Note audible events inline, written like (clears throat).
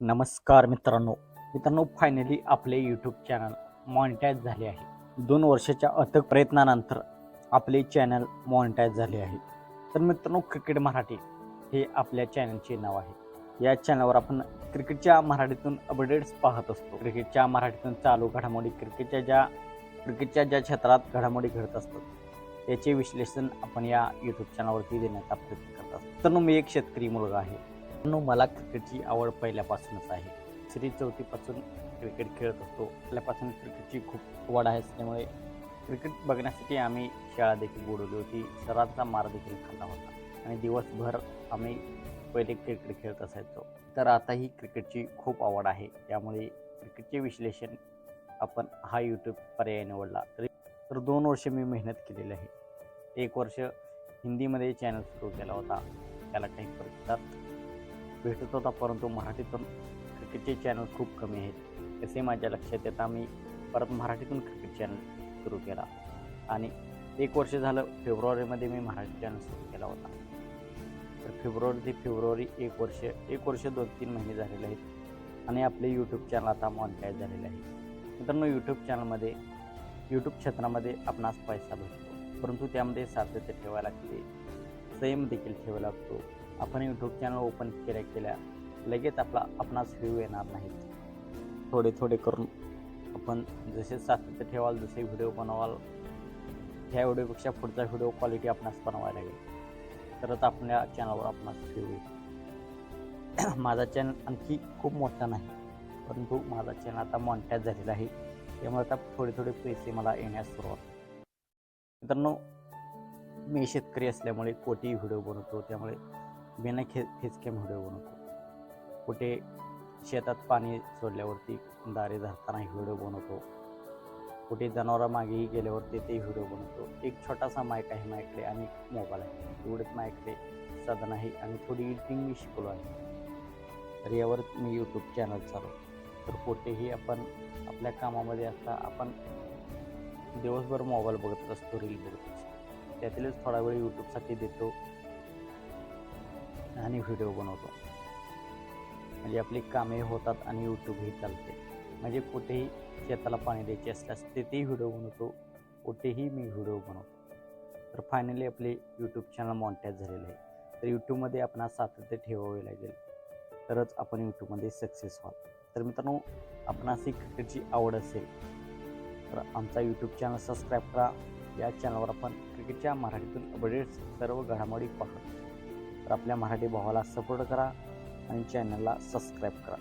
नमस्कार मित्रांनो. मित्रांनो फायनली आपले यूट्यूब चॅनल मॉनिटाईज झाले आहे. दोन वर्षाच्या अथक प्रयत्नानंतर आपले चॅनल मॉनिटाईज झाले आहे. तर मित्रांनो क्रिकेट मराठी हे आपल्या चॅनलचे नाव आहे. या चॅनलवर आपण क्रिकेटच्या मराठीतून अपडेट्स पाहत असतो. क्रिकेटच्या मराठीतून चालू घडामोडी क्रिकेटच्या ज्या क्रिकेटच्या ज्या क्षेत्रात घडामोडी घडत असतात याचे विश्लेषण आपण या यूट्यूब चॅनलवरती देण्याचा प्रयत्न करत असतो. तर मी एक शेतकरी मुलगा आहे. मला क्रिकेटची आवड पहिल्यापासूनच आहे. श्री चौथीपासून क्रिकेट खेळत असतो पहिल्यापासून क्रिकेटची खूप आवड आहे. त्यामुळे क्रिकेट बघण्यासाठी आम्ही शाळा देखील बुडवली होती. सरांचा मार देखील खाल्ला होता. आणि दिवसभर आम्ही पहिले क्रिकेट खेळत असायचो. तर आताही क्रिकेटची खूप आवड आहे. त्यामुळे क्रिकेटचे विश्लेषण आपण हा यूट्यूब पर्याय निवडला तरी तर दोन वर्ष मी मेहनत केलेली आहे. एक वर्ष हिंदीमध्ये चॅनल सुरू केला होता. त्याला काही प्रतिसाद भेटत होता परंतु मराठीतून क्रिकेटचे चॅनल खूप कमी आहेत. असे माझ्या लक्षात येता मी परत मराठीतून क्रिकेट चॅनल सुरू केला. आणि एक वर्ष झालं फेब्रुवारीमध्ये मी मराठी चॅनल सुरू केला होता. तर फेब्रुवारी ते फेब्रुवारी एक वर्ष एक वर्ष दोन तीन महिने झालेले आहेत. आणि आपले यूट्यूब चॅनल आता मॉनिटाईज झालेले आहे. मित्रांनो यूट्यूब चॅनलमध्ये यूट्यूब क्षेत्रामध्ये आपणास पैसा भेटतो. परंतु त्यामध्ये सातत्य ठेवायला लागते. संयम देखील ठेवावा लागतो. आपण यूट्यूब चॅनल ओपन केल्या केल्या लगेच आपला आपणास व्ह्यू येणार नाहीत. थोडे थोडे करून आपण जसे सातत्य ठेवाल जसे व्हिडिओ बनवाल ह्या व्हिडिओपेक्षा पुढचा व्हिडिओ क्वालिटी आपणास बनवायला लागेल. तरच आपल्या चॅनलवर आपणास व्ह्यू येईल. (clears throat) माझा चॅनल आणखी खूप मोठा नाही परंतु माझा चॅनल आता मॉनिटाईज झालेला आहे. त्यामुळे आता थोडे थोडे पैसे मला येण्यास सुरुवात. मित्रांनो मी शेतकरी असल्यामुळे कोटी व्हिडिओ बनवतो त्यामुळे बिना खे खिचके व्हिडिओ बनवतो कुठे शेतात पाणी सोडल्यावरती दारे धरताना व्हिडिओ बनवतो कुठे जनावरामागेही गेल्यावर ते व्हिडिओ बनवतो एक छोटासा माईक आहे माझ्याकडे आणि मोबाईल आहे. एवढंच माझ्याकडे साधन आहे आणि थोडी एडिटिंग मी शिकलो आहे. तर यावर मी यूट्यूब चॅनल चालवतो. तर कुठेही आपण आपल्या कामामध्ये असता आपण दिवसभर मोबाईल बघत असतो रील बघत असतो. त्यातीलच थोडा वेळ यूट्यूबसाठी देतो. आणि व्हिडिओ बनवतो. म्हणजे आपली कामे होतात आणि यूट्यूबही चालते. म्हणजे कुठेही शेताला पाणी द्यायचे असल्यास तेथेही व्हिडिओ बनवतो कुठेही मी व्हिडिओ बनवतो तर फायनली आपले यूट्यूब चॅनल मॉनिटाईज झालेलं आहे. तर यूट्यूबमध्ये आपणास सातत्य ठेवावे लागेल. तरच आपण यूट्यूबमध्ये सक्सेस व्हाल. तर मित्रांनो आपणास ही क्रिकेटची आवड असेल तर आमचा यूट्यूब चॅनल सबस्क्राईब करा. या चॅनलवर आपण क्रिकेटच्या मराठीतून अपडेट्स सर्व घडामोडी पाहतो तर आपल्या मराठी भावाला सपोर्ट करा आणि चॅनलला सबस्क्राईब करा.